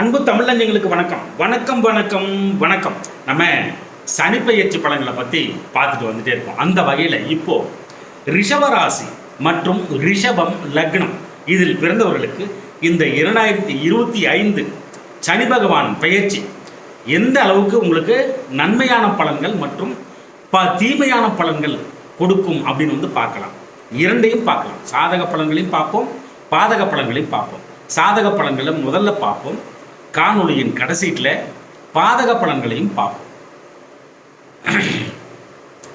அன்பு தமிழஞ்சங்களுக்கு வணக்கம். வணக்கம் வணக்கம் வணக்கம். நம்ம சனிப்பெயர்ச்சி பலன்களை பற்றி பார்த்துட்டு வந்துட்டே இருக்கோம். அந்த வகையில் இப்போ ரிஷபராசி மற்றும் ரிஷபம் லக்னம் இதில் பிறந்தவர்களுக்கு இந்த இரண்டாயிரத்தி இருபத்தி ஐந்து சனி பகவான் பெயர்ச்சி எந்த அளவுக்கு உங்களுக்கு நன்மையான பலன்கள் மற்றும் ப தீமையான பலன்கள் கொடுக்கும் அப்படின்னு வந்து பார்க்கலாம். இரண்டையும் பார்க்கலாம். சாதக பலன்களையும் பார்ப்போம் பாதக பலன்களையும் பார்ப்போம். சாதக பலன்களை முதல்ல பார்ப்போம். காணொளியின் கடைசீட்டில் பாதக பலன்களையும் பார்ப்போம்.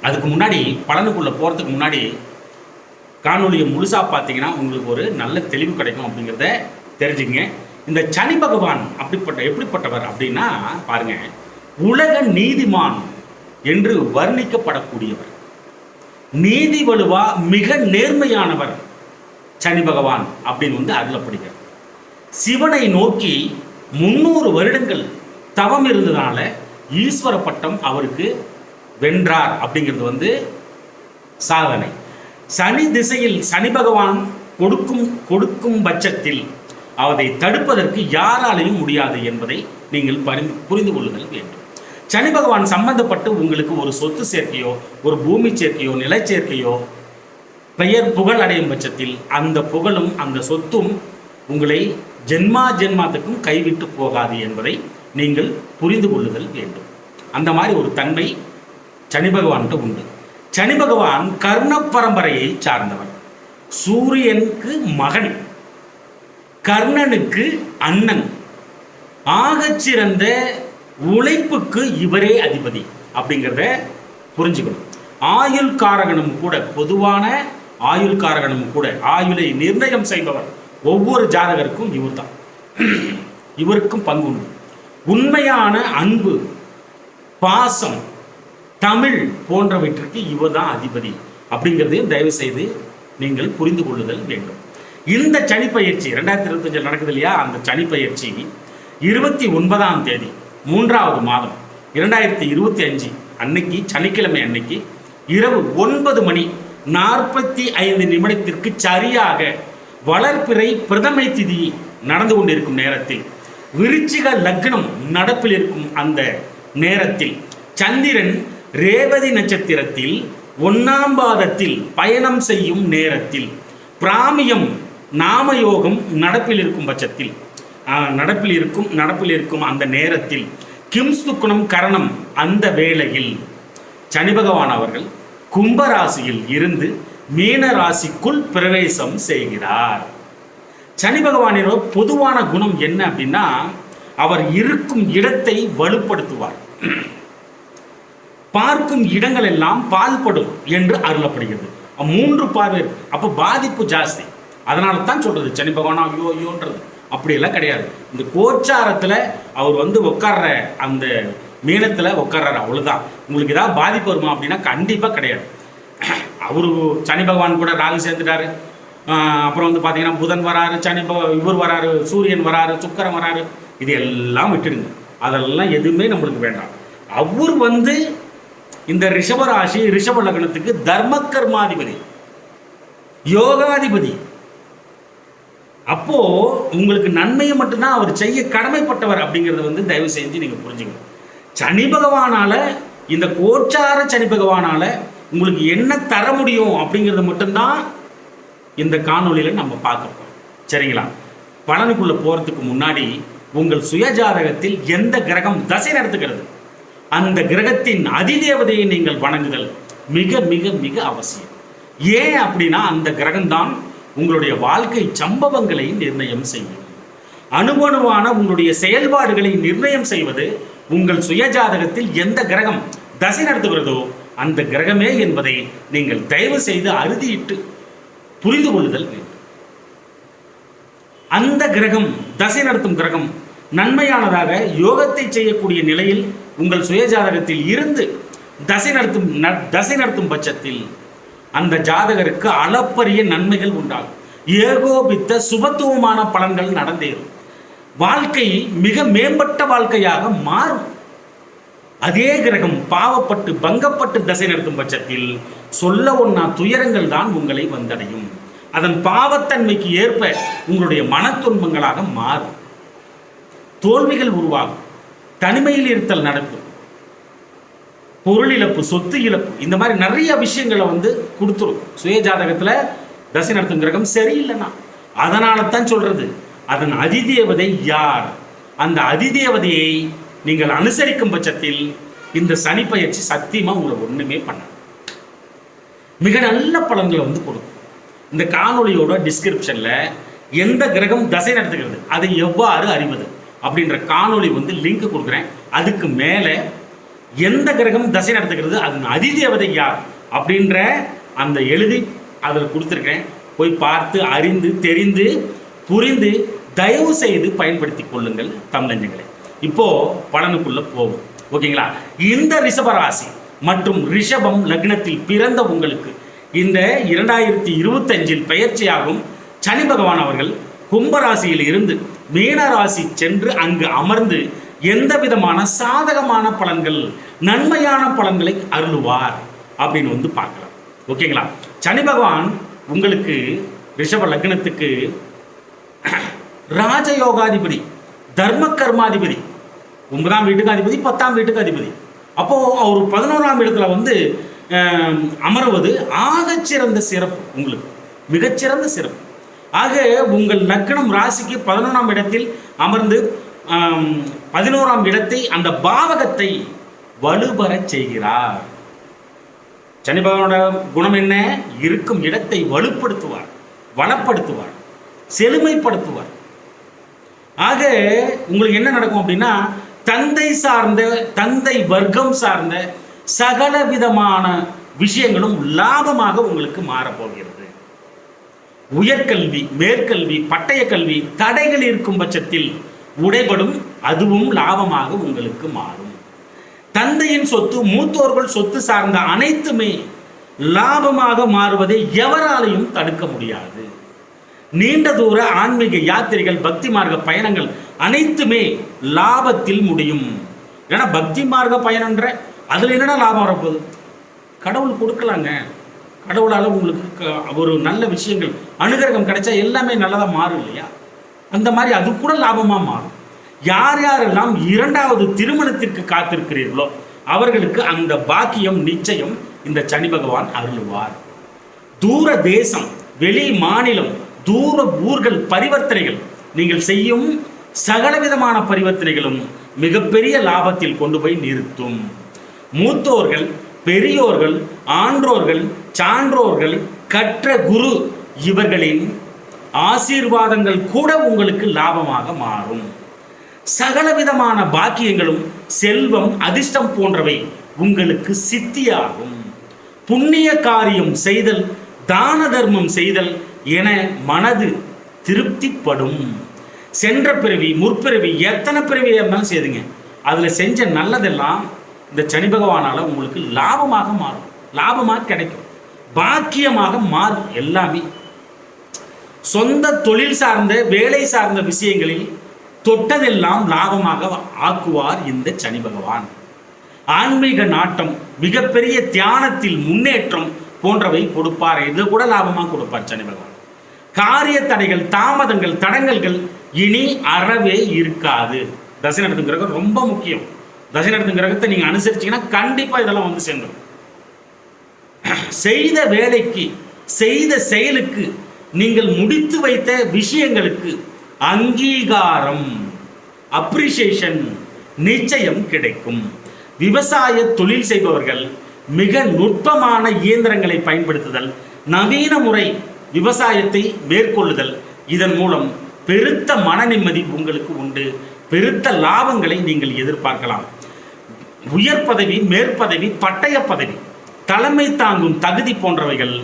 அதுக்கு முன்னாடி பலனுக்குள்ளே போகிறதுக்கு முன்னாடி காணொலியை முழுசாக பார்த்தீங்கன்னா உங்களுக்கு ஒரு நல்ல தெளிவு கிடைக்கும் அப்படிங்கிறத தெரிஞ்சுங்க இந்த சனி பகவான் அப்படிப்பட்ட எப்படிப்பட்டவர் அப்படின்னா பாருங்க உலக நீதிமான் என்று வர்ணிக்கப்படக்கூடியவர். நீதி வலுவா மிக நேர்மையானவர் சனி பகவான் அப்படின்னு வந்து அருளப்படுகிறார். சிவனை நோக்கி முன்னூறு வருடங்கள் தவம் இருந்ததுனால ஈஸ்வர பட்டம் அவருக்கு வென்றார் அப்படிங்கிறது வந்து சாதனை. சனி திசையில் சனி பகவான் கொடுக்கும் கொடுக்கும் பட்சத்தில் அதை தடுப்பதற்கு யாராலையும் முடியாது என்பதை நீங்கள் பரிந்து புரிந்து கொள்ளுதல் வேண்டும். சனி பகவான் சம்பந்தப்பட்டு உங்களுக்கு ஒரு சொத்து சேர்க்கையோ ஒரு பூமி சேர்க்கையோ நிலச்சேர்க்கையோ பெயர் புகழ் அடையும் பட்சத்தில் அந்த புகழும் அந்த சொத்தும் உங்களை ஜென்மா ஜென்மாத்துக்கும் கைவிட்டு போகாது என்பதை நீங்கள் புரிந்து கொள்ளுதல் வேண்டும். அந்த மாதிரி ஒரு தன்மை சனி பகவான்கிட்ட உண்டு. சனி பகவான் கர்ண பரம்பரையை சார்ந்தவர் சூரியனுக்கு மகன். கர்ணனுக்கு அண்ணன். ஆகச்சிறந்த உழைப்புக்கு இவரே அதிபதி அப்படிங்கிறத புரிஞ்சுக்கணும். ஆயுள் காரகனும் கூட பொதுவான ஆயுள் காரகனும் கூட ஆயுளை நிர்ணயம் செய்பவர் ஒவ்வொரு ஜாதகருக்கும் இவர்தான். இவருக்கும் பங்கு உண்டு. உண்மையான அன்பு பாசம் தமிழ் போன்றவற்றிற்கு இவர்தான் அதிபதி. அப்படிங்கிறதையும் தயவு செய்து நீங்கள் புரிந்து கொள்ளுதல் வேண்டும். இந்த சனிப்பயிற்சி ரெண்டாயிரத்தி இருபத்தஞ்சில் நடக்குது இல்லையா? அந்த சனிப்பயிற்சி இருபத்தி ஒன்பதாம் தேதி மூன்றாவது மாதம் இரண்டாயிரத்தி இருபத்தி அஞ்சு அன்னைக்கு சனிக்கிழமை அன்னைக்கு இரவு ஒன்பது மணி நாற்பத்தி ஐந்து நிமிடத்திற்கு சரியாக வளர்ப்பிறை பிரதமை திதி நடந்து கொண்டிருக்கும் நேரத்தில் விருச்சிக லக்னம் நடப்பில் இருக்கும் அந்த நேரத்தில் சந்திரன் ரேவதி நட்சத்திரத்தில் ஒன்னாம் பாதத்தில் பயணம் செய்யும் நேரத்தில் பிராமியம் நாமயோகம் நடப்பில் இருக்கும் பட்சத்தில் ஆஹ், நடப்பில் இருக்கும் நடப்பில் இருக்கும் அந்த நேரத்தில் கிம்ஸ்துக்குணம் கரணம் அந்த வேளையில் சனி பகவான் அவர்கள் கும்பராசியில் இருந்து மீன ராசிக்குள் பிரவேசம் செய்கிறார். சனி பகவானின் பொதுவான குணம் என்ன அப்படின்னா அவர் இருக்கும் இடத்தை வலுப்படுத்துவார். பார்க்கும் இடங்கள் எல்லாம் பால்படும் என்று அருளப்படுகிறது. மூன்று பார்வை அப்போ பாதிப்பு ஜாஸ்தி. அதனால தான் சொல்றது சனி பகவான் ஐயோ ஐயோன்றது. அப்படியெல்லாம் கிடையாது. இந்த கோச்சாரத்தில் அவர் வந்து உட்கார்ற அந்த மீனத்தில் உட்கார்றாரு அவ்வளவுதான். உங்களுக்கு ஏதாவது பாதிப்பு வருமா அப்படின்னா கண்டிப்பாக கிடையாது. அவரு சனி பகவான் கூட ராகு சேர்ந்துட்டாரு. அப்புறம் வந்து பார்த்தீங்கன்னா புதன் வராரு சனி இவர் வராரு சூரியன் வராரு சுக்கரன் வராரு. இது எல்லாம் விட்டுடுங்க. அதெல்லாம் எதுவுமே நம்மளுக்கு வேண்டாம். அவர் வந்து இந்த ரிஷபராசி ரிஷப லக்னத்துக்கு தர்ம கர்மாதிபதி. யோகாதிபதி. அப்போ உங்களுக்கு நன்மையை மட்டும்தான் அவர் செய்ய கடமைப்பட்டவர் அப்படிங்கிறத வந்து தயவு செஞ்சு நீங்க புரிஞ்சுக்கணும். சனி பகவானால இந்த கோச்சார சனி பகவானால உங்களுக்கு என்ன தர முடியும் அப்படிங்கிறத மட்டும்தான் இந்த காணொலியில் நம்ம பார்க்குறோம் சரிங்களா? பலனுக்குள்ளே போகிறதுக்கு முன்னாடி உங்கள் சுயஜாதகத்தில் எந்த கிரகம் தசை நடத்துகிறது? அந்த கிரகத்தின் அதிதேவதையை நீங்கள் வணங்குதல் மிக மிக மிக அவசியம். ஏன் அப்படின்னா அந்த கிரகம்தான் உங்களுடைய வாழ்க்கை சம்பவங்களை நிர்ணயம் செய்யும். அணுவணுவான உங்களுடைய செயல்பாடுகளை நிர்ணயம் செய்வது உங்கள் சுயஜாதகத்தில் எந்த கிரகம் தசை நடத்துகிறதோ அந்த கிரகமே என்பதை நீங்கள் தயவு செய்து அறுதியிட்டு புரிந்து கொள்ளுதல் வேண்டும். அந்த கிரகம் தசை நடத்தும் கிரகம் நன்மையானதாக யோகத்தை செய்யக்கூடிய நிலையில் உங்கள் சுயஜாதகத்தில் இருந்து தசை நடத்தும் தசை நடத்தும் பட்சத்தில் அந்த ஜாதகருக்கு அளப்பரிய நன்மைகள் உண்டாகும். ஏகோபித்த சுபத்துவமான பலன்கள் நடந்தேறும். வாழ்க்கை மிக மேம்பட்ட வாழ்க்கையாக மாறும். அதே கிரகம் பாவப்பட்டு பங்கப்பட்டு தசை நடத்தும் பட்சத்தில் சொல்ல ஒன்னா துயரங்கள் தான் உங்களை வந்தடையும். அதன் பாவத்தன்மைக்கு ஏற்ப உங்களுடைய மன துன்பங்களாக மாறும். தோல்விகள் உருவாகும். தனிமையில் இருத்தல் நடக்கும். பொருள் இழப்பு சொத்து இழப்பு இந்த மாதிரி நிறைய விஷயங்களை வந்து கொடுத்துரும். சுய ஜாதகத்தில் தசை நடத்தும் கிரகம் சரியில்லைன்னா அதனால தான் சொல்றது அதன் அதிதேவதை யார்? அந்த அதிதேவதையை நீங்கள் அனுசரிக்கும் பட்சத்தில் இந்த சனி பயிற்சி சத்தியமா உங்களை ஒண்ணுமே பண்ண மிக நல்ல பலன்களை வந்து கொடுக்கும். இந்த காணொளியோட டிஸ்கிரிப்ஷன்ல எந்த கிரகம் தசை நடத்துகிறது அதை எவ்வாறு அறிவது அப்படின்ற காணொளி வந்து லிங்க் கொடுக்குறேன். அதுக்கு மேலே எந்த கிரகம் தசை நடத்துகிறது அதன் அதிதேவதை யார் அப்படின்ற அந்த எழுதி அதில் கொடுத்துருக்கேன் போய் பார்த்து அறிந்து தெரிந்து புரிந்து தயவு செய்து பயன்படுத்தி கொள்ளுங்கள் தமிழஞ்சங்களை. இப்போ பலனுக்குள்ள போகும் ஓகேங்களா? இந்த ரிஷபராசி மற்றும் ரிஷபம் லக்னத்தில் பிறந்த உங்களுக்கு இந்த இரண்டாயிரத்தி இருபத்தஞ்சில் பயிற்சியாகும் சனி பகவான் அவர்கள் கும்பராசியில் இருந்து மீனராசி சென்று அங்கு அமர்ந்து எந்த விதமான சாதகமான பலன்கள் நன்மையான பலன்களை அருளுவார் அப்படின்னு வந்து பார்க்கலாம். ஓகேங்களா? சனி பகவான் உங்களுக்கு ரிஷப லக்னத்துக்கு ராஜயோகாதிபதி தர்ம கர்மாதிபதி ஒன்பதாம் வீட்டுக்கு அதிபதி பத்தாம் வீட்டுக்கு அதிபதி. அப்போ அவர் பதினோராம் இடத்துல வந்து ஆம், அமருவது ஆகச்சிறந்த சிறப்பு உங்களுக்கு. மிகச்சிறந்த சிறப்பு. ஆக உங்கள் லக்னம் ராசிக்கு பதினொன்றாம் இடத்தில் அமர்ந்து பதினோராம் இடத்தை அந்த பாவகத்தை வலுபெறச் செய்கிறார். சனி பகவானோட குணம் என்ன? இருக்கும் இடத்தை வலுப்படுத்துவார் வளப்படுத்துவார் செழுமைப்படுத்துவார். ஆக உங்களுக்கு என்ன நடக்கும் அப்படின்னா தந்தை சார்ந்த தந்தை வர்க்கம் சார்ந்த சகல விதமான விஷயங்களும் லாபமாக உங்களுக்கு மாறப்போகிறது. உயர்கல்வி மேற்கல்வி பட்டய கல்வி தடைகள் இருக்கும் பட்சத்தில் உடைபடும் அதுவும் லாபமாக உங்களுக்கு மாறும். தந்தையின் சொத்து மூத்தோர்கள் சொத்து சார்ந்த அனைத்துமே லாபமாக மாறுவதை எவராலையும் தடுக்க முடியாது. நீண்ட தூர ஆன்மீக யாத்திரைகள் பக்தி மார்க்க பயணங்கள் அனைத்துமே லாபத்தில் முடியும். ஏன்னா பக்தி மார்க்க பயணன்ற அதில் என்னடா லாபம் வரப்போகுது? கடவுள் கொடுக்கலாங்க. கடவுளால் உங்களுக்கு க- ஒரு நல்ல விஷயங்கள் அனுகிரகம் கிடைச்சா எல்லாமே நல்லதாக மாறும் இல்லையா? அந்த மாதிரி அது கூட லாபமாக மாறும். யார் யாரெல்லாம் இரண்டாவது திருமணத்திற்கு காத்திருக்கிறீர்களோ அவர்களுக்கு அந்த பாக்கியம் நிச்சயம் இந்த சனி பகவான் அருளுவார். தூர தேசம் வெளி மாநிலம் தூர ஊர்கள் பரிவர்த்தனைகள் நீங்கள் செய்யும் சகலவிதமான பரிவர்த்தனைகளும் மிகப்பெரிய லாபத்தில் கொண்டு போய் நிறுத்தும். மூத்தோர்கள் பெரியோர்கள் ஆன்றோர்கள் சான்றோர்கள் கற்ற குரு இவர்களின் ஆசீர்வாதங்கள் கூட உங்களுக்கு லாபமாக மாறும். சகலவிதமான பாக்கியங்களும் செல்வம் அதிர்ஷ்டம் போன்றவை உங்களுக்கு சித்தியாகும். புண்ணிய காரியம் செய்தல் தான தர்மம் செய்தல் என மனது திருப்திப்படும். சென்ற பிறவி முற்பிறவி எத்தனை பிறவியாக இருந்தாலும் செய்துங்க. அதில் செஞ்ச நல்லதெல்லாம் இந்த சனி பகவானால் உங்களுக்கு லாபமாக மாறும். லாபமாக கிடைக்கும். பாக்கியமாக மாறும் எல்லாமே. சொந்த தொழில் சார்ந்த வேலை சார்ந்த விஷயங்களில் தொட்டதெல்லாம் லாபமாக ஆக்குவார் இந்த சனி பகவான். ஆன்மீக நாட்டம் மிகப்பெரிய தியானத்தில் முன்னேற்றம் போன்றவை கொடுப்பார். இது கூட லாபமாக கொடுப்பார் சனி பகவான். காரிய தடைகள் தாமதங்கள் தடங்கல்கள் இனி அறவே இருக்காது. தசை நடத்தும் கிரகம் ரொம்ப முக்கியம். தசை நடத்தும் கிரகத்தை நீங்கள் அனுசரிச்சிங்கன்னா கண்டிப்பாக இதெல்லாம் வந்து சேர்ந்துடும் செய்த வேலைக்கு செய்த செயலுக்கு நீங்கள் முடித்து வைத்த விஷயங்களுக்கு அங்கீகாரம் அப்ரிசியேஷன் நிச்சயம் கிடைக்கும். விவசாய தொழில் செய்பவர்கள் மிக நுட்பமான இயந்திரங்களை பயன்படுத்துதல் நவீன முறை விவசாயத்தை மேற்கொள்ளுதல் இதன் மூலம் பெருத்த மன நிம்மதி உங்களுக்கு உண்டு. பெருத்த லாபங்களை நீங்கள் எதிர்பார்க்கலாம். உயர் பதவி மேற்பதவி பட்டய பதவி தலைமை தாங்கும் தகுதி போன்றவைகள்.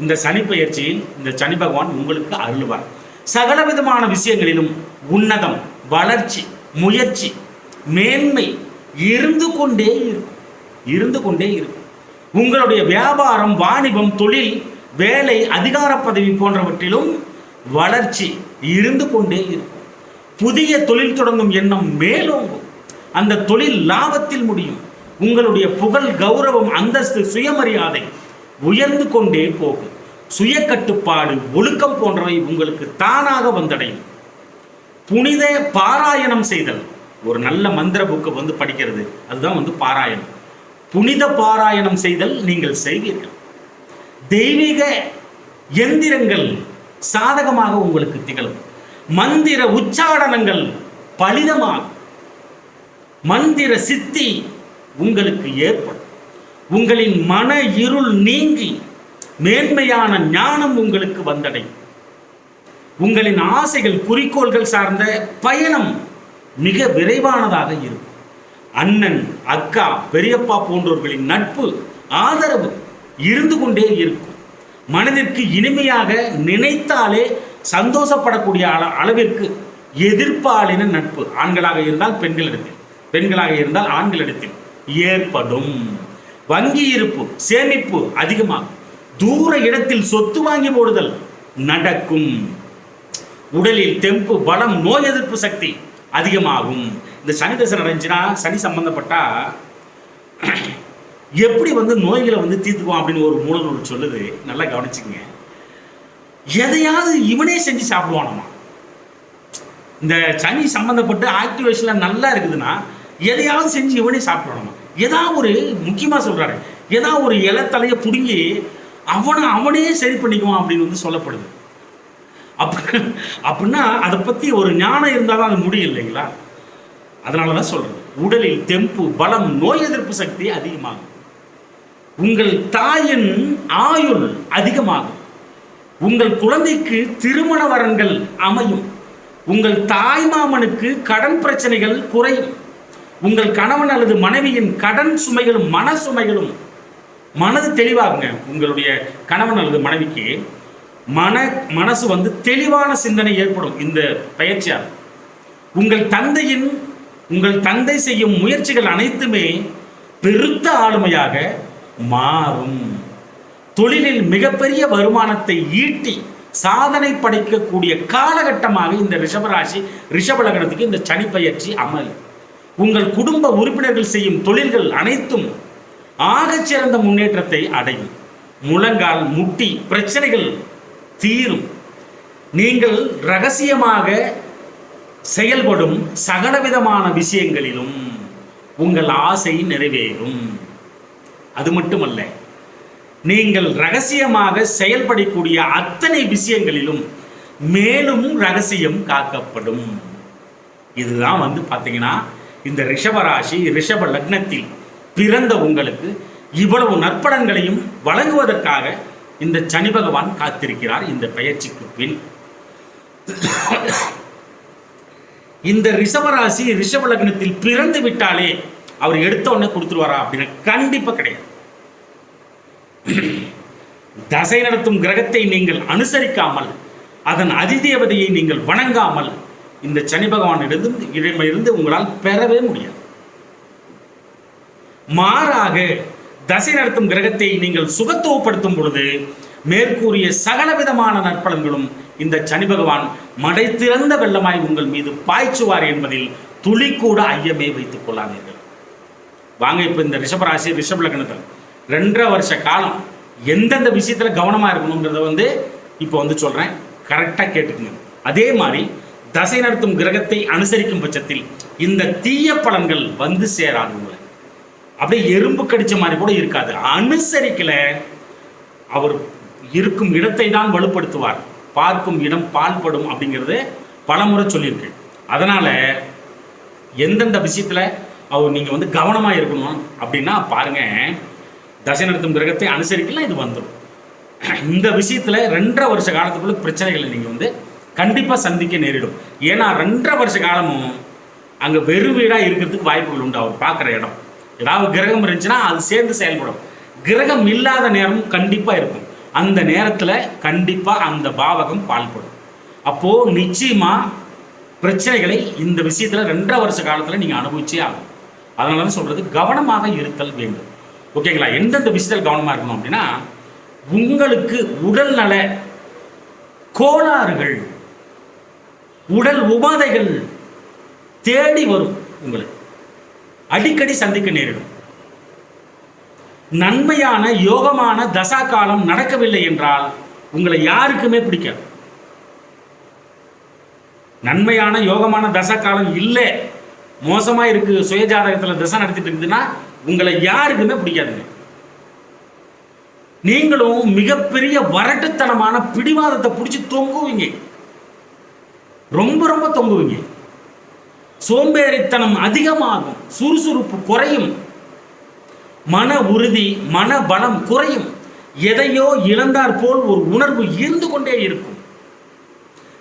இந்த சனி பயிற்சியில் இந்த சனி பகவான் உங்களுக்கு அருள்வார். சகல விதமான விஷயங்களிலும் உன்னதம் வளர்ச்சி முயற்சி மேன்மை இருந்து கொண்டே இருக்கும். இருந்து கொண்டே இருக்கும். உங்களுடைய வியாபாரம் வாணிபம் தொழில் வேலை அதிகார பதவி போன்றவற்றிலும் வளர்ச்சி இருந்து கொண்டே இருக்கும். புதிய தொழில் தொடங்கும் எண்ணம் மேலோங்கும். அந்த தொழில் லாபத்தில் முடியும். உங்களுடைய புகழ் கௌரவம் அந்தஸ்து சுயமரியாதை உயர்ந்து கொண்டே போகும். சுய கட்டுப்பாடு ஒழுக்கம் போன்றவை உங்களுக்கு தானாக வந்தடையும். புனித பாராயணம் செய்தல். ஒரு நல்ல மந்திர புக்கை வந்து படிக்கிறது. அதுதான் வந்து பாராயணம். புனித பாராயணம் செய்தல் நீங்கள் செய்வீர்கள். தெய்வீக எந்திரங்கள் சாதகமாக உங்களுக்கு திகழும். மந்திர உச்சாடனங்கள் பலிதமாகும். மந்திர சித்தி உங்களுக்கு ஏற்படும். உங்களின் மன இருள் நீங்கி மேன்மையான ஞானம் உங்களுக்கு வந்தடையும். உங்களின் ஆசைகள் குறிக்கோள்கள் சார்ந்த பயணம் மிக விரைவானதாக இருக்கும். அண்ணன் அக்கா பெரியப்பா போன்றவர்களின் நட்பு ஆதரவு இருந்து கொண்டே இருக்கும். மனதிற்கு இனிமையாக நினைத்தாலே சந்தோஷப்படக்கூடிய அள அளவிற்கு எதிர்ப்பாலின நட்பு. ஆண்களாக இருந்தால் பெண்களிடத்தில் பெண்களாக இருந்தால் ஆண்களிடத்தில் ஏற்படும். வங்கி இருப்பு சேமிப்பு அதிகமாகும். தூர இடத்தில் சொத்து வாங்கி போடுதல் நடக்கும். உடலில் தெம்பு பலம் நோய் எதிர்ப்பு சக்தி அதிகமாகும். இந்த சனி தசை நடந்துச்சுன்னா சனி சம்பந்தப்பட்டா எப்படி வந்து நோய்களை வந்து தீர்த்துக்குவோம் அப்படின்னு ஒரு மூலநூல் சொல்லுது நல்லா கவனிச்சுக்கங்க. எதையாவது இவனே செஞ்சு சாப்பிடுவானாமா? இந்த சனி சம்பந்தப்பட்டு ஆக்டிவேஷன்ல நல்லா இருக்குதுன்னா எதையாவது செஞ்சு இவனே சாப்பிடுவானாமா? ஏதாவது ஒரு முக்கியமாக சொல்கிறாரு ஏதாவது ஒரு இலத்தலையை பிடுங்கி அவனை அவனே சரி பண்ணிக்குவான் அப்படின்னு வந்து சொல்லப்படுது. அப்ப அப்படின்னா அதை பற்றி ஒரு ஞானம் இருந்தால் தான் அது முடியும் இல்லைங்களா? அதனால தான் சொல்கிறேன் உடலில் தெம்பு பலம் நோய் எதிர்ப்பு சக்தி அதிகமாகும். உங்கள் தாயின் ஆயுள் அதிகமாகும். உங்கள் குழந்தைக்கு திருமண வரன்கள் அமையும். உங்கள் தாய் மாமனுக்கு கடன் பிரச்சனைகள் குறையும். உங்கள் கணவன் அல்லது மனைவியின் கடன் சுமைகளும் மன சுமைகளும் மனது தெளிவாகுங்க. உங்களுடைய கணவன் அல்லது மனைவிக்கு மன மனசு வந்து தெளிவான சிந்தனை ஏற்படும் இந்த பயிற்சியால். உங்கள் தந்தையின் உங்கள் தந்தை செய்யும் முயற்சிகள் அனைத்துமே பெருத்த ஆளுமையாக மாறும். தொழிலில் மிகப்பெரிய வருமானத்தை ஈட்டி சாதனை படைக்கக்கூடிய காலகட்டமாக இந்த ரிஷபராசி ரிஷபலகணத்துக்கு இந்த சனி பயிற்சி அமல். உங்கள் குடும்ப உறுப்பினர்கள் செய்யும் தொழில்கள் அனைத்தும் ஆகச்சிறந்த முன்னேற்றத்தை அடையும். முழங்கால் முட்டி பிரச்சனைகள் தீரும். நீங்கள் ரகசியமாக செயல்படும் சகலவிதமான விஷயங்களிலும் உங்கள் ஆசை நிறைவேறும். அது மட்டுமல்ல நீங்கள் ரகசியமாக செயல்படக்கூடிய அத்தனை விஷயங்களிலும் மேலும் ரகசியம் காக்கப்படும். இதுதான் வந்து பார்த்தீங்கன்னா இந்த ரிஷபராசி ரிஷப லக்னத்தில் பிறந்த உங்களுக்கு இவ்வளவு நற்படங்களையும் வழங்குவதற்காக இந்த சனி பகவான் காத்திருக்கிறார் இந்த பயிற்சிக்கு பின். இந்த ரிஷபராசி ரிஷப லக்னத்தில் பிறந்து விட்டாலே அவர் எடுத்த உடனே கொடுத்துருவாரா அப்படின்னு கண்டிப்பாக கிடையாது. தசை நடத்தும் கிரகத்தை நீங்கள் அனுசரிக்காமல் அதன் அதிதேவதையை நீங்கள் வணங்காமல் இந்த சனி பகவானிடம் இருந்து உங்களால் பெறவே முடியாது. மாறாக தசை நடத்தும் கிரகத்தை நீங்கள் சுகத்துவப்படுத்தும் பொழுது மேற்கூறிய சகலவிதமான நற்பலன்களும் இந்த சனி பகவான் மடை திறந்த வெள்ளமாய் உங்கள் மீது பாய்ச்சுவார் என்பதில் துளி கூட ஐயமே வைத்துக் கொள்ளாதீர்கள். வாங்க இப்போ இந்த ரிஷபராசி ரிஷப லக்னத்தில். ரெண்டரை வருஷ காலம் எந்தெந்த விஷயத்தில் கவனமாக இருக்கணுங்கிறத வந்து இப்போ வந்து சொல்கிறேன் கரெக்டாக கேட்டுக்குங்க. அதே மாதிரி தசை நடத்தும் கிரகத்தை அனுசரிக்கும் பட்சத்தில் இந்த தீய பலன்கள் வந்து சேராது உங்களை அப்படியே எறும்பு கடிச்ச மாதிரி கூட இருக்காது. அனுசரிக்கல. அவர் இருக்கும் இடத்தை தான் வலுப்படுத்துவார். பார்க்கும் இடம் பால்படும் அப்படிங்கிறது பலமுறை சொல்லியிருக்கு. அதனால எந்தெந்த விஷயத்துல அவர் நீங்கள் வந்து கவனமாக இருக்கணும் அப்படின்னா பாருங்க தசை நடத்தும் கிரகத்தை அனுசரிக்கலாம் இது வந்துடும் இந்த விஷயத்தில் ரெண்டரை வருஷ காலத்துக்குள்ள பிரச்சனைகளை நீங்கள் வந்து கண்டிப்பாக சந்திக்க நேரிடும். ஏன்னா ரெண்டரை வருஷ காலமும் அங்கே வெறு வீடாக இருக்கிறதுக்கு வாய்ப்புகள் உண்டு. அவர் பார்க்குற இடம். ஏதாவது கிரகம் இருந்துச்சுன்னா அது சேர்ந்து செயல்படும். கிரகம் இல்லாத நேரமும் கண்டிப்பாக இருக்கும். அந்த நேரத்தில் கண்டிப்பாக அந்த பாவகம் பால்படும். அப்போது நிச்சயமாக பிரச்சனைகளை இந்த விஷயத்தில் ரெண்டரை வருஷ காலத்தில் நீங்கள் அனுபவிச்சே ஆகும் அதனால தான் சொல்றது கவனமாக இருத்தல் வேண்டும். ஓகேங்களா? எந்தெந்த விஷயத்தில் கவனமாக இருக்கணும் அப்படின்னா உங்களுக்கு உடல் நல கோளாறுகள் உடல் உபாதைகள் தேடி வரும் உங்களுக்கு. அடிக்கடி சந்திக்க நேரிடும். நன்மையான யோகமான தசா காலம் நடக்கவில்லை என்றால் உங்களை யாருக்குமே பிடிக்காது. நன்மையான யோகமான தசா காலம் இல்லை மோசமாக இருக்கு சுயஜாதகத்தில் திசை நடத்திட்டு இருக்குதுன்னா உங்களை யாருக்குமே பிடிக்காதுங்க. நீங்களும் மிகப்பெரிய வரட்டுத்தனமான பிடிவாதத்தை பிடிச்சி தொங்குவீங்க. ரொம்ப ரொம்ப தொங்குவீங்க. சோம்பேறித்தனம் அதிகமாகும் சுறுசுறுப்பு குறையும். மன உறுதி மன பலம் குறையும். எதையோ இழந்தார் போல் ஒரு உணர்வு இருந்து கொண்டே இருக்கும்.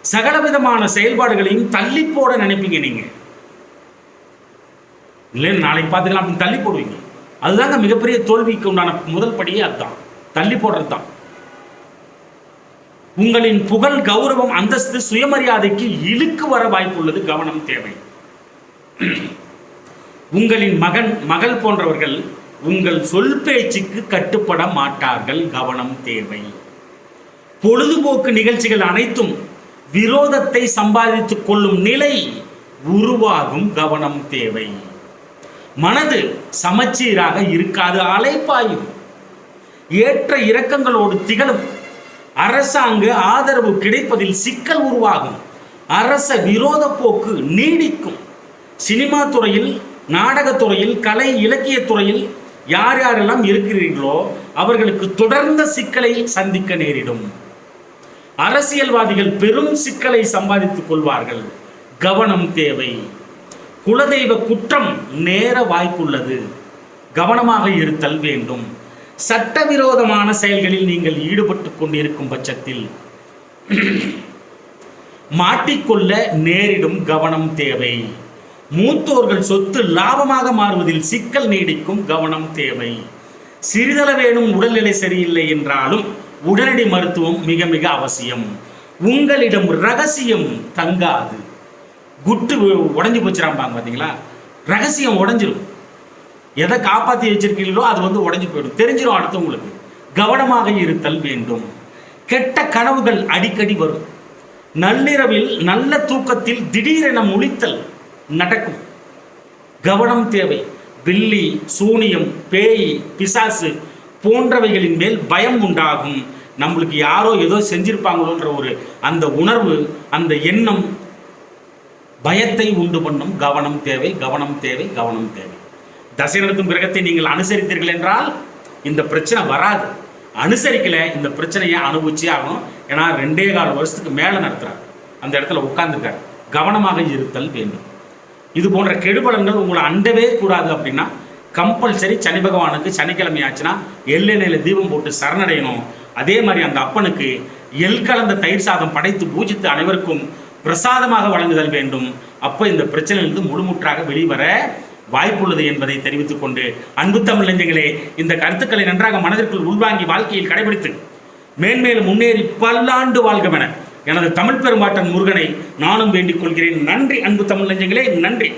சகலவிதமான செயல்பாடுகளையும் தள்ளி போட நினைப்பீங்க நீங்க. இல்லைன்னு நாளைக்கு பார்த்துக்கலாம் அப்படின்னு தள்ளி போடுவீங்க. அதுதாங்க மிகப்பெரிய தோல்விக்கு உண்டான முதல் படியே அதுதான். தள்ளி போடுறது தான் உங்களின் புகழ் கௌரவம் அந்தஸ்து சுயமரியாதைக்கு இழுக்கு வர வாய்ப்புள்ளது கவனம் தேவை. உங்களின் மகன் மகள் போன்றவர்கள் உங்கள் சொல் பேச்சுக்கு கட்டுப்பட மாட்டார்கள் கவனம் தேவை. பொழுதுபோக்கு நிகழ்ச்சிகள் அனைத்தும் விரோதத்தை சம்பாதித்துக் கொள்ளும் நிலை உருவாகும் கவனம் தேவை. மனது சமச்சீராக இருக்காது அலைப்பாயும். ஏற்ற இறக்கங்களோடு திகழும். அரசாங்க ஆதரவு கிடைப்பதில் சிக்கல் உருவாகும். அரச விரோத போக்கு நீடிக்கும். சினிமா துறையில் நாடகத் துறையில் கலை இலக்கியத் துறையில் யார் யாரெல்லாம் இருக்கிறீர்களோ அவர்களுக்கு தொடர்ந்த சிக்கலை சந்திக்க நேரிடும். அரசியல்வாதிகள் பெரும் சிக்கலை சம்பாதித்துக் கொள்வார்கள். கவனம் தேவை. குலதெய்வ குற்றம் நேர வாய்ப்புள்ளது. கவனமாக இருத்தல் வேண்டும். சட்டவிரோதமான செயல்களில் நீங்கள் ஈடுபட்டு கொண்டிருக்கும் பட்சத்தில் மாட்டிக்கொள்ள நேரிடும் கவனம் தேவை. மூத்தோர்கள் சொத்து லாபமாக மாறுவதில் சிக்கல் நீடிக்கும் கவனம் தேவை. சிறிதளவேனும் உடல்நிலை சரியில்லை என்றாலும் உடனடி மருத்துவம் மிக மிக அவசியம். உங்களிடம் ரகசியம் தங்காது. குட்டு உடஞ்சி போச்சுறாம்பாங்க பார்த்தீங்களா ரகசியம் உடஞ்சிரும். எதை காப்பாற்றி வச்சிருக்கீங்களோ அது வந்து உடஞ்சி போயிடும். தெரிஞ்சிடும் அடுத்தவங்களுக்கு. கவனமாக இருத்தல் வேண்டும். கெட்ட கனவுகள் அடிக்கடி வரும். நள்ளிரவில் நல்ல தூக்கத்தில் திடீரென முழித்தல் நடக்கும். கவனம் தேவை. பில்லி சூனியம் பேய் பிசாசு போன்றவைகளின் மேல் பயம் உண்டாகும். நம்மளுக்கு யாரோ ஏதோ செஞ்சிருப்பாங்களோன்ற ஒரு அந்த உணர்வு அந்த எண்ணம் பயத்தை உண்டு பண்ணும் கவனம் தேவை கவனம் தேவை கவனம் தேவை. தசை நடத்தும் கிரகத்தை நீங்கள் அனுசரித்தீர்கள் என்றால் இந்த பிரச்சனை வராது. அனுசரிக்கல இந்த பிரச்சனையை அனுபவிச்சே ஆகணும் ஏன்னா ரெண்டே கால் வருஷத்துக்கு மேலே நடத்துகிறார் அந்த இடத்துல உட்கார்ந்துருக்கார். கவனமாக இருத்தல் வேண்டும். இது போன்ற கெடுபலன்கள் உங்களை அண்டவே கூடாது அப்படின்னா கம்பல்சரி சனி பகவானுக்கு சனிக்கிழமை ஆச்சுன்னா எள்ளெண்ணெயில் தீபம் போட்டு சரணடையணும். அதே மாதிரி அந்த அப்பனுக்கு எல் கலந்த தயிர் சாதம் படைத்து பூஜித்து அனைவருக்கும் பிரசாதமாக வழங்குதல் வேண்டும். அப்போ இந்த பிரச்சனையிலிருந்து முழுமுற்றாக வெளிவர வாய்ப்புள்ளது என்பதை தெரிவித்துக் கொண்டு அன்பு தமிழஞ்சங்களே இந்த கருத்துக்களை நன்றாக மனதிற்குள் உள்வாங்கி வாழ்க்கையில் கடைபிடித்து மேன்மேலும் முன்னேறி பல்லாண்டு வாழ்கவென எனது தமிழ் பெருமாட்டன் முருகனை நானும் வேண்டிக் கொள்கிறேன். நன்றி அன்பு தமிழஞ்சங்களே நன்றி.